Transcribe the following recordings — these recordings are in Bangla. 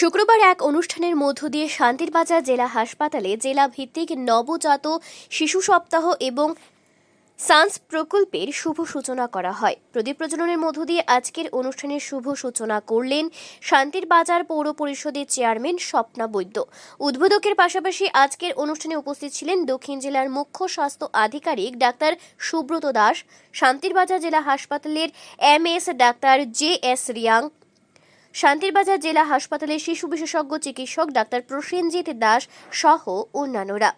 শুক্রবার এক অনুষ্ঠানের মধ্য দিয়ে শান্তিরবাজার জেলা হাসপাতালে জেলা ভিত্তিক নবজাত শিশু সপ্তাহ এবং সান্স প্রকল্পের শুভ সূচনা করা হয়। প্রদীপ প্রজ্বলনের মধ্য দিয়ে আজকের অনুষ্ঠানের শুভ সূচনা করলেন শান্তিরবাজার পৌর পরিষদের চেয়ারম্যান স্বপ্না বৈদ্য। উদ্বোধকের পাশাপাশি আজকের অনুষ্ঠানে উপস্থিত ছিলেন দক্ষিণ জেলার মুখ্য স্বাস্থ্য আধিকারিক ডাক্তার সুব্রত দাস, শান্তিরবাজার জেলা হাসপাতালের M S doctor J S Reang Shantirbazar জেলা হাসপাতালের শিশু বিশেষজ্ঞ চিকিৎসক ডাক্তার প্রসেনজিৎ দাস সহ অন্যান্যরা।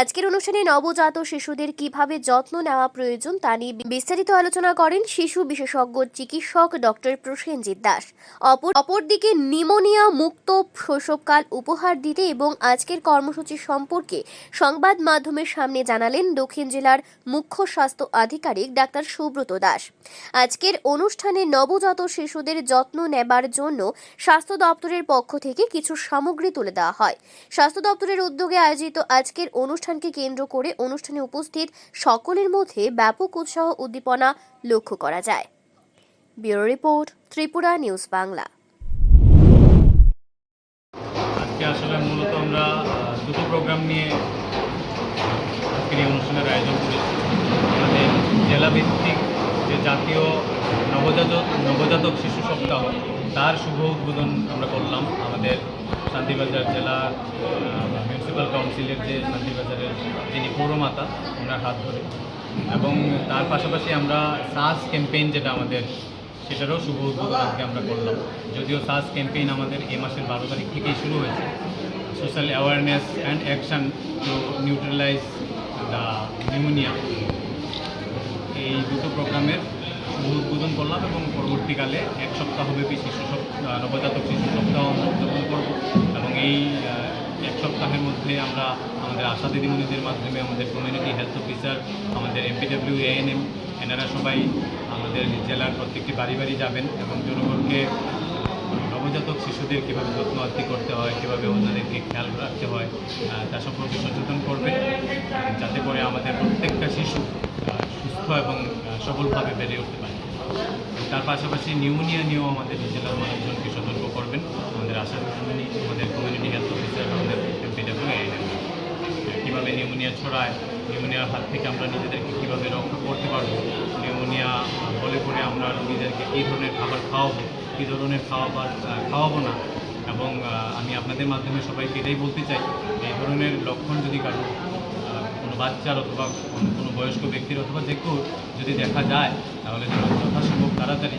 আজকের অনুষ্ঠানে নবজাত শিশুদের কীভাবে যত্ন নেওয়া প্রয়োজন তা নিয়ে বিস্তারিত আলোচনা করেন শিশু বিশেষজ্ঞ চিকিৎসক ডক্টর প্রসেনজিৎ দাস। অপর অপরদিকে নিমোনিয়া মুক্ত শৈশবকাল উপহার দিতে এবং আজকের কর্মসূচি সম্পর্কে সংবাদ মাধ্যমের সামনে জানালেন দক্ষিণ জেলার মুখ্য স্বাস্থ্য আধিকারিক ডাক্তার সুব্রত দাস। আজকের অনুষ্ঠানে নবজাত শিশুদের যত্ন নেবার জন্য স্বাস্থ্য দপ্তরের পক্ষ থেকে কিছু সামগ্রী তুলে দেওয়া হয়। স্বাস্থ্য দপ্তরের উদ্যোগে আয়োজিত আজকের অনুষ্ঠানকে কেন্দ্র করে অনুষ্ঠানে উপস্থিত সকলের মধ্যে ব্যাপক উৎসাহ উদ্দীপনা লক্ষ্য করা যায়। Bureau report, Tripura news Bangla. আসলে মূলত আমরা দুটো প্রোগ্রাম নিয়ে অনুষ্ঠানের আয়োজন করেছি। আমাদের জেলাভিত্তিক যে জাতীয় নবজাতক নবজাতক শিশু সপ্তাহ তার শুভ উদ্বোধন আমরা করলাম। আমাদের শান্তিবাজার জেলা মিউনিসিপ্যাল কাউন্সিলের যে শান্তিবাজারের যিনি পৌরমাতা, ওনার হাত ধরে। এবং তার পাশাপাশি আমরা সাস ক্যাম্পেইন যেটা আমাদের, সেটারও শুভ উদ্বোধন আজকে আমরা করলাম। যদিও সাস ক্যাম্পেইন আমাদের এ মাসের বারো তারিখ থেকেই শুরু হয়েছে। Social awareness and action to neutralise the pneumonia এই দুটো প্রোগ্রামের উদ্বোধন করলাম এবং পরবর্তীকালে এক সপ্তাহব্যাপী শিশু সপ্তাহ নবজাতক শিশু সপ্তাহ উদযাপন করব। এবং এই এক সপ্তাহের মধ্যে আমরা আমাদের আশা দিদিমণিদের মাধ্যমে আমাদের কমিউনিটি হেলথ অফিসার আমাদের এমপিডব্লিউ এএনএম এনারা সবাই আমাদের জেলার প্রত্যেকটি বাড়ি বাড়ি যাবেন এবং জনগণকে নবজাতক শিশুদের কীভাবে যত্ন আত্তি করতে হয়, কীভাবে ওনাদেরকে খেয়াল রাখতে হয় তা সম্পর্কে সচেতন করবেন। যাতে করে আমাদের প্রত্যেকটা শিশু সুস্থ এবং আহ, সবলভাবে বেড়ে উঠতে পারে। তার পাশাপাশি নিউমোনিয়া নিয়েও আমাদের জেলার মানুষজনকে সতর্ক করবেন? আমাদের আশা আমাদের কমিউনিটি হেলথ অফিসার আমাদের এমপিডব্লিউ কীভাবে নিউমোনিয়া ছড়ায় নিউমোনিয়ার হাত থেকে আমরা নিজেদেরকে কীভাবে রক্ষা করতে পারব নিউমোনিয়া হলে পরে আমরা রোগীদেরকে কী ধরনের খাবার খাওয়াবো কী ধরনের খাওয়াবার খাওয়াবো না? এবং আমি আপনাদের মাধ্যমে সবাইকে এটাই বলতে চাই এই ধরনের লক্ষণ যদি কারও বাচ্চার অথবা কোনো বয়স্ক ব্যক্তির অথবা যে যদি দেখা যায় তাহলে যথাসম্ভব তাড়াতাড়ি